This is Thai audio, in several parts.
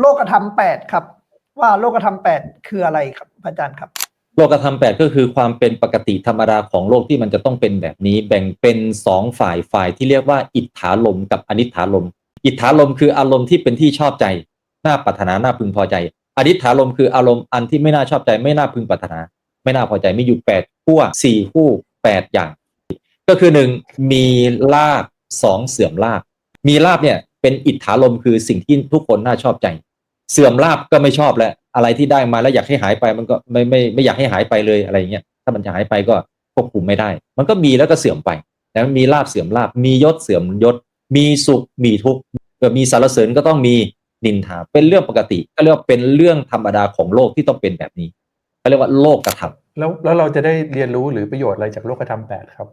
โลกธรรมแปดครับ ว่าโลกธรรมแปดคืออะไรครับพระอาจารย์ครับ โลกธรรมแปดก็คือความเป็นปกติธรรมดาของโลกที่มันจะต้องเป็นแบบนี้ แบ่งเป็นสองฝ่ายฝ่ายที่เรียกว่า อิทธาลมกับอนิถาลม อิทธาลมคืออารมณ์ที่เป็นที่ชอบใจน่าปรารถนาน่าพึงพอใจ อนิถาลมคืออารมณ์อันที่ไม่น่าชอบใจ ไม่น่าพึงปรารถนา ไม่น่าพอใจมีอยู่แปดขั้วสี่คู่แปดอย่าง ก็คือหนึ่งมีลาบสองเสื่อมลาบมีลาบเนี่ยเป็นอิทธาลมคือสิ่งที่ทุกคนน่าชอบใจ เสื่อมลาบก็ไม่ชอบแล้วอะไรที่ได้มาแล้วอยากให้หายไปมันก็ไม่ไม่ไม่อยากให้หายไปเลยอะไรอย่างเงี้ยถ้ามันจะหายไปก็ควบคุมไม่ได้ มันก็มีแล้วก็เสื่อมไปแต่มันมีลาบเสื่อมลาบมียศเสื่อมยศ มีสุขมีทุกข์เกิดมีสารเสริญก็ต้องมีนินทาเป็นเรื่องปกติ ก็เรียกว่าเป็นเรื่องธรรมดาของโลกที่ต้องเป็นแบบนี้เขาเรียกว่าโลกกระทำแล้วแล้วเราจะได้เรียนรู้หรือประโยชน์อะไรจากโลกธรรมแปดครับ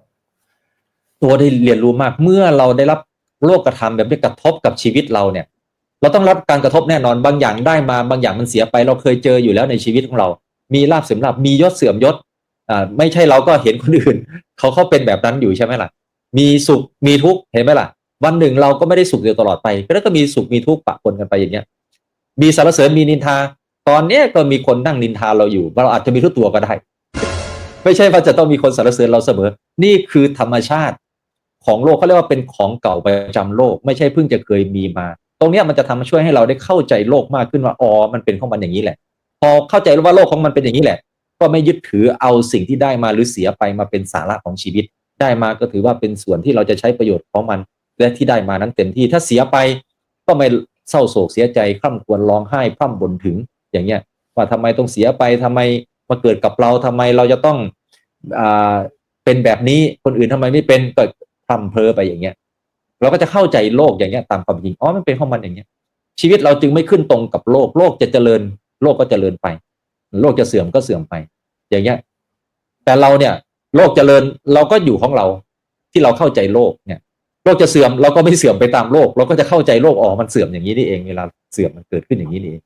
ตัวได้เรียนรู้มากเมื่อเราได้รับโลกกระทำแบบนี้กระทบกับชีวิตเราเนี่ย เราต้องรับการกระทบแน่นอนบางอย่างได้มาบางอย่างมันเสียไป เราเคยเจออยู่แล้วในชีวิตของเรา มีลาบเสื่อมลาบมียศเสื่อมยศอ่าไม่ใช่เราก็เห็นคนอื่น เขาเขาเป็นแบบนั้นอยู่ใช่ไหมล่ะ มีสุขมีทุกข์เห็นไหมล่ะ วันหนึ่งเราก็ไม่ได้สุขอยู่ตลอดไปก็ก็มีสุขมีทุกข์ปะปนกันไปอย่างเงี้ยมีสารเสริญมีนินทา ตอนเนี้ยก็มีคนนั่งนินทาเราอยู่เราอาจจะมีทุกตัวก็ได้ ไม่ใช่ว่าจะต้องมีคนสรรเสริญเราเสมอ นี่คือธรรมชาติของโลกเขาเรียกว่าเป็นของเก่าประจำโลก ไม่ใช่เพิ่งจะเคยมีมา ตรงนี้มันจะทำให้ช่วยให้เราได้เข้าใจโลกมากขึ้นว่าอ๋อมันเป็นของมันอย่างนี้แหละ พอเข้าใจว่าโลกของมันเป็นอย่างนี้แหละ ก็ไม่ยึดถือเอาสิ่งที่ได้มาหรือเสียไปมาเป็นสาระของชีวิต ได้มาก็ถือว่าเป็นส่วนที่เราจะใช้ประโยชน์ของมัน และที่ได้มานั้นเต็มที่ถ้าเสียไปก็ไม่เศร้าโศกเสียใจคร่ำควรร้องไห้พร่ำบ่นถึงอย่างเงี้ยว่าทำไมต้องเสียไปทำไมมาเกิดกับเราทำไมเราจะต้องอ่าเป็นแบบนี้คนอื่นทำไมไม่เป็นก็พร่ำเพ้อไปอย่างเงี้ย เราก็จะเข้าใจโลกอย่างเงี้ยตามความจริงอ๋อมันเป็นของมันอย่างเงี้ย ชีวิตเราจึงไม่ขึ้นตรงกับโลก โลกจะเจริญ โลกก็เจริญไป โลกจะเสื่อมก็เสื่อมไป อย่างเงี้ย แต่เราเนี่ย โลกเจริญเราก็อยู่ของเราที่เราเข้าใจโลกเนี่ย โลกจะเสื่อมเราก็ไม่เสื่อมไปตามโลก เราก็จะเข้าใจโลกอ๋อมันเสื่อมอย่างนี้นี่เองเวลาเสื่อมมันเกิดขึ้นอย่างนี้นี่เอง